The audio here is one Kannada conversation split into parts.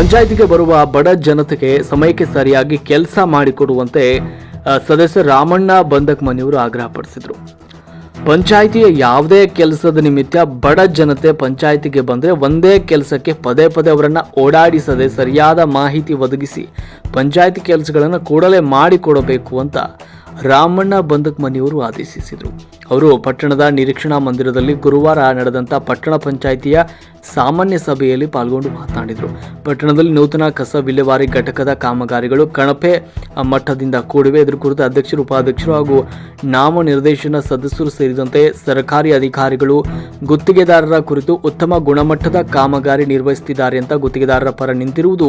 ಪಂಚಾಯಿತಿಗೆ ಬರುವ ಬಡ ಜನತೆಗೆ ಸಮಯಕ್ಕೆ ಸರಿಯಾಗಿ ಕೆಲಸ ಮಾಡಿಕೊಡುವಂತೆ ಸದಸ್ಯ ರಾಮಣ್ಣ ಬಂದಕ್ ಮನೆಯವರು ಆಗ್ರಹಪಡಿಸಿದರು ಪಂಚಾಯಿತಿಯ ಯಾವುದೇ ಕೆಲಸದ ನಿಮಿತ್ತ ಬಡ ಜನತೆ ಪಂಚಾಯಿತಿಗೆ ಬಂದರೆ ಒಂದೇ ಕೆಲಸಕ್ಕೆ ಪದೇ ಪದೇ ಅವರನ್ನು ಓಡಾಡಿಸದೆ ಸರಿಯಾದ ಮಾಹಿತಿ ಒದಗಿಸಿ ಪಂಚಾಯಿತಿ ಕೆಲಸಗಳನ್ನು ಕೂಡಲೇ ಮಾಡಿಕೊಡಬೇಕು ಅಂತ ರಾಮಣ್ಣ ಬಂದಕ್ ಮನೆಯವರು ಆದೇಶಿಸಿದರು. ಅವರು ಪಟ್ಟಣದ ನಿರೀಕ್ಷಣಾ ಮಂದಿರದಲ್ಲಿ ಗುರುವಾರ ನಡೆದಂಥ ಪಟ್ಟಣ ಪಂಚಾಯಿತಿಯ ಸಾಮಾನ್ಯ ಸಭೆಯಲ್ಲಿ ಪಾಲ್ಗೊಂಡು ಮಾತನಾಡಿದರು. ಪಟ್ಟಣದಲ್ಲಿ ನೂತನ ಕಸ ವಿಲೇವಾರಿ ಘಟಕದ ಕಾಮಗಾರಿಗಳು ಕಣಪೆ ಮಟ್ಟದಿಂದ ಕೂಡಿವೆ. ಇದರ ಕುರಿತು ಅಧ್ಯಕ್ಷರು, ಉಪಾಧ್ಯಕ್ಷರು ಹಾಗೂ ನಾಮನಿರ್ದೇಶನ ಸದಸ್ಯರು ಸೇರಿದಂತೆ ಸರ್ಕಾರಿ ಅಧಿಕಾರಿಗಳು ಗುತ್ತಿಗೆದಾರರ ಕುರಿತು ಉತ್ತಮ ಗುಣಮಟ್ಟದ ಕಾಮಗಾರಿ ನಿರ್ವಹಿಸುತ್ತಿದ್ದಾರೆ ಅಂತ ಗುತ್ತಿಗೆದಾರರ ಪರ ನಿಂತಿರುವುದು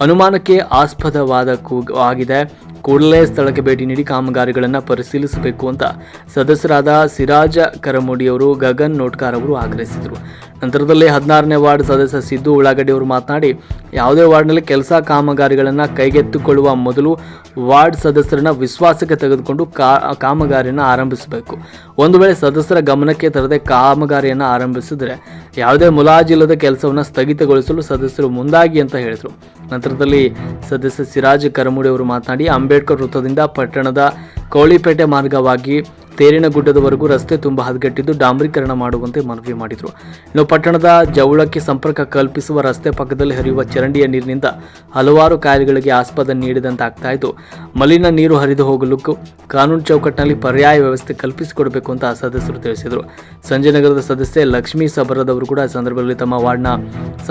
ಅನುಮಾನಕ್ಕೆ ಆಸ್ಪದವಾದ ಆಗಿದೆ. ಕೂಡಲೇ ಸ್ಥಳಕ್ಕೆ ಭೇಟಿ ನೀಡಿ ಕಾಮಗಾರಿಗಳನ್ನು ಪರಿಶೀಲಿಸಬೇಕು ಅಂತ ಸದಸ್ಯರಾದ ಸಿರಾಜ ಕರಮುಡಿಯವರು ಗಗನ್ ನೋಟ್ಕಾರ್ ಅವರು ಆಗ್ರಹಿಸಿದರು. ನಂತರದಲ್ಲಿ ಹದಿನಾರನೇ ವಾರ್ಡ್ ಸದಸ್ಯ ಸಿದ್ದು ಉಳ್ಳಾಗಡ್ಡಿ ಅವರು ಮಾತನಾಡಿ, ಯಾವುದೇ ವಾರ್ಡ್ನಲ್ಲಿ ಕೆಲಸ ಕಾಮಗಾರಿಗಳನ್ನು ಕೈಗೆತ್ತಿಕೊಳ್ಳುವ ಮೊದಲು ವಾರ್ಡ್ ಸದಸ್ಯರನ್ನ ವಿಶ್ವಾಸಕ್ಕೆ ತೆಗೆದುಕೊಂಡು ಕಾಮಗಾರಿಯನ್ನು ಆರಂಭಿಸಬೇಕು. ಒಂದು ವೇಳೆ ಸದಸ್ಯರ ಗಮನಕ್ಕೆ ತರದೆ ಕಾಮಗಾರಿಯನ್ನು ಆರಂಭಿಸಿದರೆ ಯಾವುದೇ ಮುಲಾಜಿಲ್ಲದ ಕೆಲಸವನ್ನು ಸ್ಥಗಿತಗೊಳಿಸಲು ಸದಸ್ಯರು ಮುಂದಾಗಿ ಅಂತ ಹೇಳಿದರು. ನಂತರದಲ್ಲಿ ಸದಸ್ಯ ಸಿರಾಜ್ ಕರಮುಡಿ ಅವರು ಮಾತನಾಡಿ, ಅಂಬೇಡ್ಕರ್ ವೃತ್ತದಿಂದ ಪಟ್ಟಣದ ಕೋಳಿಪೇಟೆ ಮಾರ್ಗವಾಗಿ ತೇರಿನಗುಡ್ಡದವರೆಗೂ ರಸ್ತೆ ತುಂಬ ಹದಗೆಟ್ಟಿದ್ದು ಡಾಂಬರೀಕರಣ ಮಾಡುವಂತೆ ಮನವಿ ಮಾಡಿದರು. ಇನ್ನು ಪಟ್ಟಣದ ಜವಳಕ್ಕೆ ಸಂಪರ್ಕ ಕಲ್ಪಿಸುವ ರಸ್ತೆ ಪಕ್ಕದಲ್ಲಿ ಹರಿಯುವ ಚರಂಡಿಯ ನೀರಿನಿಂದ ಹಲವಾರು ಕಾಯಿಲೆಗಳಿಗೆ ಆಸ್ಪದ ನೀಡಿದಂತಾಗ್ತಾ ಇದ್ದು ಮಲಿನ ನೀರು ಹರಿದು ಹೋಗಲು ಕಾನೂನು ಚೌಕಟ್ಟಿನಲ್ಲಿ ಪರ್ಯಾಯ ವ್ಯವಸ್ಥೆ ಕಲ್ಪಿಸಿಕೊಡಬೇಕು ಅಂತ ಸದಸ್ಯರು ತಿಳಿಸಿದರು. ಸಂಜೆ ನಗರದ ಸದಸ್ಯೆ ಲಕ್ಷ್ಮೀ ಸಬರದವರು ಕೂಡ ಸಂದರ್ಭದಲ್ಲಿ ತಮ್ಮ ವಾರ್ಡ್ನ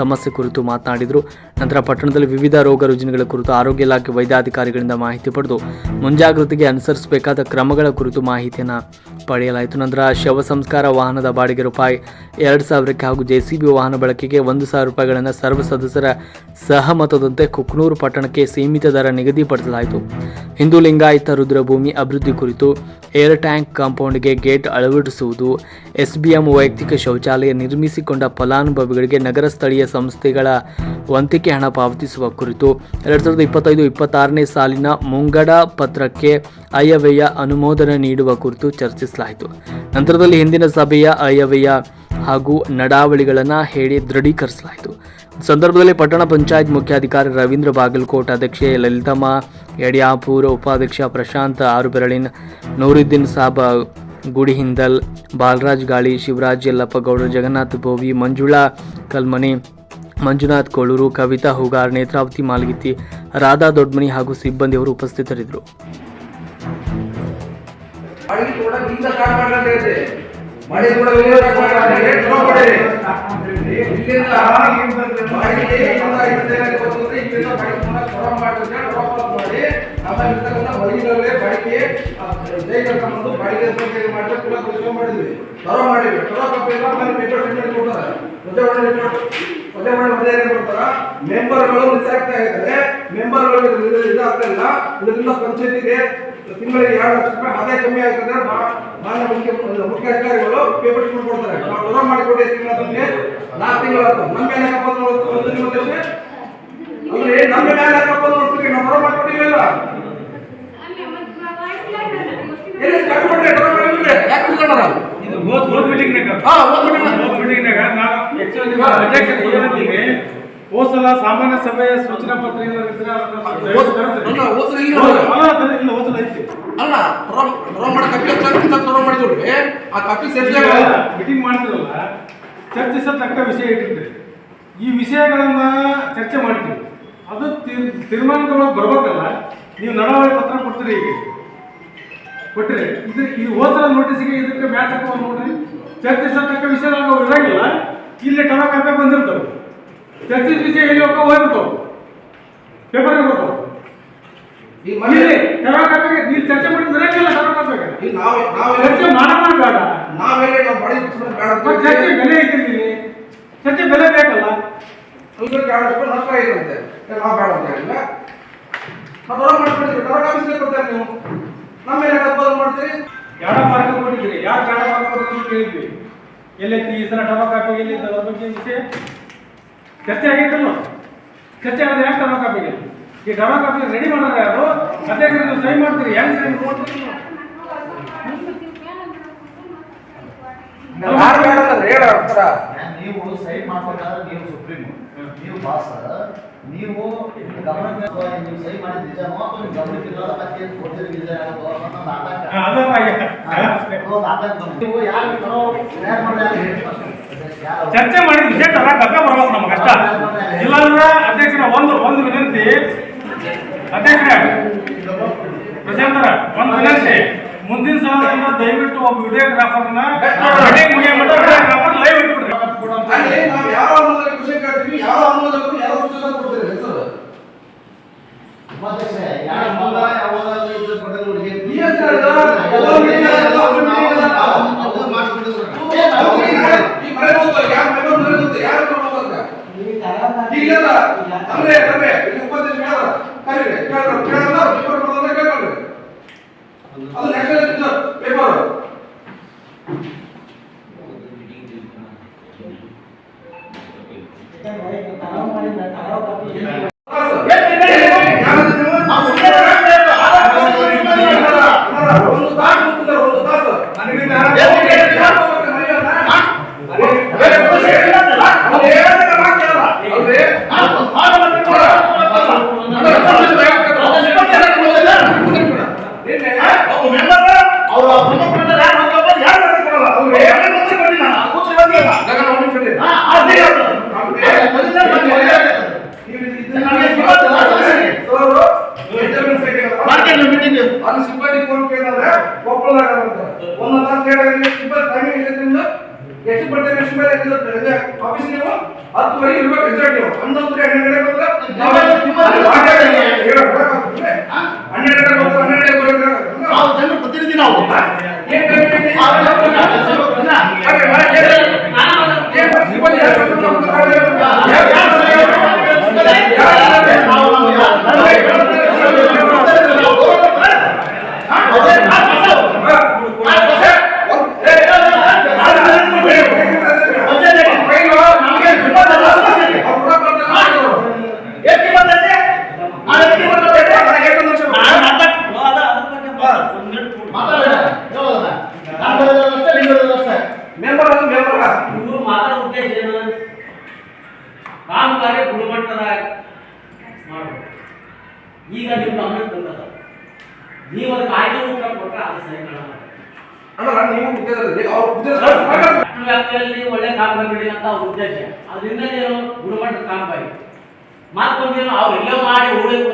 ಸಮಸ್ಯೆ ಕುರಿತು ಮಾತನಾಡಿದರು. ನಂತರ ಪಟ್ಟಣದಲ್ಲಿ ವಿವಿಧ ರೋಗ ರುಜಿನಗಳ ಕುರಿತು ಆರೋಗ್ಯ ಇಲಾಖೆ ವೈದ್ಯಾಧಿಕಾರಿಗಳಿಂದ ಮಾಹಿತಿ ಪಡೆದು, ಮುಂಜಾಗ್ರತೆಗೆ ಅನುಸರಿಸಬೇಕಾದ ಕ್ರಮಗಳ ಕುರಿತು ಮಾಹಿತಿಯನ್ನು на ಪಡೆಯಲಾಯಿತು. ನಂತರ ಶವ ಸಂಸ್ಕಾರ ವಾಹನದ ಬಾಡಿಗೆ ರೂಪಾಯಿ ಎರಡು ಸಾವಿರಕ್ಕೆ ಹಾಗೂ ಜೆಸಿಬಿ ವಾಹನ ಬಳಕೆಗೆ ಒಂದು ಸಾವಿರ ರೂಪಾಯಿಗಳನ್ನು ಸರ್ವ ಸದಸ್ಯರ ಸಹಮತದಂತೆ ಕುಕ್ನೂರು ಪಟ್ಟಣಕ್ಕೆ ಸೀಮಿತ ದರ ನಿಗದಿಪಡಿಸಲಾಯಿತು. ಹಿಂದೂ ಲಿಂಗಾಯತ ರುದ್ರಭೂಮಿ ಅಭಿವೃದ್ಧಿ ಕುರಿತು ಏರ್ ಟ್ಯಾಂಕ್ ಕಾಂಪೌಂಡ್ಗೆ ಗೇಟ್ ಅಳವಡಿಸುವುದು, ಎಸ್ಬಿಎಂ ವೈಯಕ್ತಿಕ ಶೌಚಾಲಯ ನಿರ್ಮಿಸಿಕೊಂಡ ಫಲಾನುಭವಿಗಳಿಗೆ ನಗರ ಸ್ಥಳೀಯ ಸಂಸ್ಥೆಗಳ ವಂತಿಕೆ ಹಣ ಪಾವತಿಸುವ ಕುರಿತು ಎರಡು ಸಾವಿರದ ಇಪ್ಪತ್ತೈದು ಇಪ್ಪತ್ತಾರನೇ ಸಾಲಿನ ಮುಂಗಡ ಪತ್ರಕ್ಕೆ ಅಯವ್ಯಯ ಅನುಮೋದನೆ ನೀಡುವ ಕುರಿತು ಚರ್ಚಿಸಲಾಯಿತು. ನಂತರದಲ್ಲಿ ಹಿಂದಿನ ಸಭೆಯ ಅಯವ್ಯಯ ಹಾಗೂ ನಡಾವಳಿಗಳನ್ನು ಹೇಳಿ ದೃಢೀಕರಿಸಲಾಯಿತು. ಸಂದರ್ಭದಲ್ಲಿ ಪಟ್ಟಣ ಪಂಚಾಯತ್ ಮುಖ್ಯಾಧಿಕಾರಿ ರವೀಂದ್ರ ಬಾಗಲಕೋಟ್ ಅಧ್ಯಕ್ಷೆ ಲಲಿತಮ್ಮ, ಯಡಿಯಾಪುರ ಉಪಾಧ್ಯಕ್ಷ ಪ್ರಶಾಂತ್, ಆರುಬೆರಳಿನ್ ನೂರುದ್ದೀನ್ ಸಾಬ್, ಗುಡಿಹಿಂದಲ್, ಬಾಲರಾಜ್ ಗಾಳಿ, ಶಿವರಾಜ್ ಯಲ್ಲಪ್ಪ ಗೌಡರು, ಜಗನ್ನಾಥ್ ಬೋವಿ ಮಂಜುಳಾ ಕಲ್ಮನಿ, ಮಂಜುನಾಥ್ ಕೋಳೂರು, ಕವಿತಾ ಹೂಗಾರ್, ನೇತ್ರಾವತಿ ಮಾಲ್ಗಿತ್ತಿ ರಾಧಾ ದೊಡ್ಮನಿ ಹಾಗೂ ಸಿಬ್ಬಂದಿಯವರು ಉಪಸ್ಥಿತರಿದ್ದರು. ಬಾಡಿಗೆ ಕೂಡ ಈಗ ಸ್ಟಾರ್ಟ್ ಮಾಡ್ಲಿಕ್ಕೆ ಇದೆ. ಮಳೆ ಕೂಡ. ಚಲೋ ಮಾಡಿರಿ. ಇಲ್ಲಿಂದ ಬರ್ತದೆ. ಇಲ್ಲಿಂದ ಬಾಡಿಗೆ ಕೂಡ ಕೊರ ಮಾಡಿದ್ರೆ ಮಾಡಿ. ಆಮೇಲೆ ಇರ್ತಕ್ಕಂಥ ಬಾಡಿಗೆ ಆ, ಜೈಲಿಗೆ ಕರ್ಕೊಂಡು ಬಾಡಿಗೆ ಸಂಖ್ಯೆ ಮಾಡಿದ್ರೆ ಕೂಡ ಪರಿಶ್ರಮ ಮಾಡಿದ್ವಿ. ಚಲೋ ಮಾಡಿದ್ವಿ. ಕಾಪಿ ಎಲ್ಲ ಆಮೇಲೆ ಪ್ರಿಂಟ್ ಕೊಡ್ತಾರೆ ಏನ್ ಕೊಡ್ತಾರ ಮೆಂಬರ್ಗಳು ಮಿಸ್ ಆಗ್ತಾ ಇದ್ದಾರೆ. ಮೆಂಬರ್ಗಳು ಇದಾಗ್ತಾ ಇಲ್ಲ. ಪಂಚಾಯತಿಗೆ ತಿಂಗಳಿಗೆ ಎರಡು ಲಕ್ಷ ರೂಪಾಯಿ ಆದಾಯ ಕಮ್ಮಿ ಆಗ್ತದೆ ಮಾನ್ಯ ಮುಖ್ಯ ಮುಖ್ಯ ಅಧಿಕಾರಿಗಳು ಪೇಪರ್ ಸ್ಕೂಲ್ ಕೊಡ್ತಾರೆ. ನಾವು ದೂರ ಮಾಡಿಕೊಡಿ ತಿಂಗಳ ತನಕ ನಾಲ್ಕು ತಿಂಗಳು ನಮ್ಮ ಮೇಲೆ ಅಂದ್ರೆ ನಮ್ಮ ಮೇಲೆ ಹಾಕಪ್ಪ ನೋಡ್ತೀವಿ ನಾವು ದೂರ ಮಾಡಿಕೊಟ್ಟಿಲ್ಲ ಇದು ಹೋದ್ ಹೋದ್ ಮೀಟಿಂಗ್ನಾಗ ಹಾ ಹೋದ್ meeting ನಾಗ. ಹೋದ್ ಮೀಟಿಂಗ್ನಾಗ ನಾನು ಆಕ್ಚುಲಿ ಅಧ್ಯಕ್ಷರು ಏನಂತೀನಿ ಹೋದ್ ಸಲ ಸಾಮಾನ್ಯ ಸಭೆಯ ಸೂಚನಾ ಪತ್ರ ಅಲ್ಲ, ಇಲ್ಲಿ ಹೌದು, ನೋಡು. ಅಲ್ಲ, ಅದನ್ನ ಇಲ್ಲ ಹೋದ್ ಸಲ ಐತಿ. ಅಲ್ಲ ದೂರ ದೂರ ಮಾಡೋ ಕಪ್ಪಿ ಹಚ್ಚ ಮಾಡಿದ್ವಿ ಆ ಕಾಪಿ ಮೀಟಿಂಗ್ ಮಾಡ್ತಿರಲ್ಲ ಚರ್ಚಿಸತಕ್ಕ ವಿಷಯ ಇಟ್ಟಿರ್ತೀರಿ ಈ ವಿಷಯಗಳನ್ನ ಚರ್ಚೆ ಮಾಡ್ತೀವಿ. ಅದು ತೀರ್- ತೀರ್ಮಾನದೊಳಗೆ ಬರ್ಬೇಕಲ್ಲ ನೀವು ನಡವಳಿ ಪತ್ರ ಕೊಡ್ತೀರಿ ಈಗ. ಕೊಟ್ಟಿರಿ ಇದು ಈ ಹೋಸಲ ನೋಟಿಸ್ಗೆ ಇದಕ್ಕೆ ಮ್ಯಾಚ್ ಹಾಕುವ ನೋಡ್ರಿ. ಚರ್ಚಿಸತಕ್ಕ ವಿಷಯ ಅವು ಇರಂಗಿಲ್ಲ ಇಲ್ಲಿ ಟೊಮಾ ಬಂದಿರ್ತಾರೆ ಬಂದಿರ್ತಾವೆ. ಚರ್ಚಿಸ ವಿಷಯ ಎಲ್ಲಿ ಹೋಗೋ ಹೋಗ್ಬಿಡ್ತಾವೆ ಪೇಪರ್ ಈ ಮನೇಲಿ ಟೊಮಾ ಕಾಪೆಗೆ ನೀವು ಚರ್ಚೆ ಮಾಡಿದ್ರೆ ಇರಂಗಿಲ್ಲ ಟೊಮಾ ಕಾಪೆಗೆ ಈಗ ನಾವು ನಾವು ಚರ್ಚೆ ಮಾಡೋಣ ಬೇಡ ನಾವೆಲ್ಲಿ ನಾವು ಬಾಡಿ ಚರ್ಚೆ ಬೆಲೆ ಇಟ್ಟಿದ್ದೀನಿ ಚರ್ಚೆ ಬೆಲೆ ಬೇಕಲ್ಲ? ಎರಡು ರೂಪಾಯಿ ನಷ್ಟ ಆಗಿರುತ್ತೆ. ಏ, ನಾವು ಬೇಡ ಅಂತ ಹೇಳಿಲ್ಲ. ನಾವು ಮಾಡ್ಕೊಡ್ತೀವಿ ದೂರ ಕಾಪಿಸ್ಲೇ ಕೊಡ್ತಾರೆ ನೀವು. ನಮ್ಮ ಮೇಲೆ ಕಬ್ಬಲ್ ಮಾಡ್ತೀರಿ? ಯಾರ ಮಾರ್ಗ ಕೊಟ್ಟಿದ್ದೀರಿ? ಯಾರು ಜಾಡ ಮಾರ್ಗ ಕೊಟ್ಟಿದ್ದೀರಿ ಎಲ್ಲಿ ಈ ಸಲ ಟೊಮಾ ಕಾಪಿಗೆ ಎಲ್ಲಿ ಅದ್ರ ಬಗ್ಗೆ ವಿಷಯ? ಚರ್ಚೆ ಆಗೈತಲ್ಲ ಚರ್ಚೆ ಆಗೋದು ಯಾಕೆ ಕ್ರಮ ಕಾಪಿಗೆ ಈ ಕ್ರಮ ಕಾಪಿ ರೆಡಿ ಮಾಡೋದು ಯಾರು ಅಧ್ಯಕ್ಷರು ನೀವು ಸೈ ಮಾಡ್ತೀರಿ. ಹೆಂಗೆ ಸೈ ಮಾಡ್ತೀರಿ? ನೀವು ಸೈನ್ ಮಾಡ್ಬೇಕಾದ್ರೆ ನೀವು ಸುಪ್ರೀಂ. ನೀವು ಬಾಸ್. ನೀವು ಗಮನಕ್ಕೆ ನೀವು ಸೈ ಮಾಡಿದ ನಿಜನೋ ಅಥವಾ ನೀವು ಗಮನಕ್ಕೆ ಇರೋದ ಮತ್ತೆ ಏನು ಕೊಡ್ತೀರಿ? ನಿಜ ಅನ್ನೋದು ಆತಂಕ. ನೀವು ಯಾರು ಯಾರು ಮಾಡಿ ಚರ್ಚೆ ಮಾಡಿದ ವಿಶೇಷ ಅಲ್ಲ ಕರ್ಕ ಬರ್ಬೇಕು ನಮ್ಗೆ ಅಷ್ಟ. ಇಲ್ಲಾಂದ್ರೆ ಅಧ್ಯಕ್ಷರ ಒಂದು ಒಂದು ವಿನಂತಿ. ಅಧ್ಯಕ್ಷರೇ ಪ್ರಶಾಂತರ ಒಂದು ವಿನಂತಿ. ಮುಂದಿನ ಸಾಲಿನಿಂದ ದಯವಿಟ್ಟು ಒಬ್ಬ ವಿಡಿಯೋಗ್ರಾಫರ್ನ ಲೈವ್ ಇಟ್ಬಿಡ್ರಿ. ಯಾವ ಖುಷಿ ಕಾಡ್ತೀವಿ ಯಾವ ಕೊಡ್ತಾರೆ? అన్ని ಗಂಟೆ ಎಷ್ಟು ಬರ್ತೇನೆ ಎಷ್ಟು ಆಫೀಸ್ ನೀವು 10 ಇರ್ಬೇಕು ಇರಬೇಕು ಅಂತ 11 ಗಂಟೆ ಬಂದ್ರೆ ಹನ್ನೆರಡು ವ್ಯಾಪ್ತಿಯಲ್ಲಿ ಒಳ್ಳೆ ಕಾಮ್ ಬಂದ್ಬಿಡಿ ಅಂತ ಅವ್ರ ಉದ್ದೇಶ. ಅದರಿಂದ ಏನು ಗುಣಮಟ್ಟದ ಕಾಮ್ ಬಾಯಿ ಮಾತ್ಕೊಂಡೇನು ಮಾಡಿ ಉಳಿದು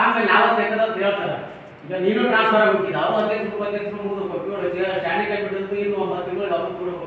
ಆಮೇಲೆ ನಾವು ಬೇಕಾದ ಅಂತ ಹೇಳ್ತಾರೆ. ಈಗ ನೀನು ಟ್ರಾನ್ಸ್ಫರ್ ಆಗ್ಬಿಟ್ಟಿದ್ದ ಅವ್ರು ಅಧ್ಯಕ್ಷರು ಅಧ್ಯಕ್ಷರು ಮುಗಿದು ಕೊಟ್ಟು ಸ್ಟ್ಯಾಂಡಿಂಗ್ ಬಿಡುತ್ತೆ ಇನ್ನು ಒಂಬತ್ತು ತಿಂಗಳು ಕೊಡಬೇಕು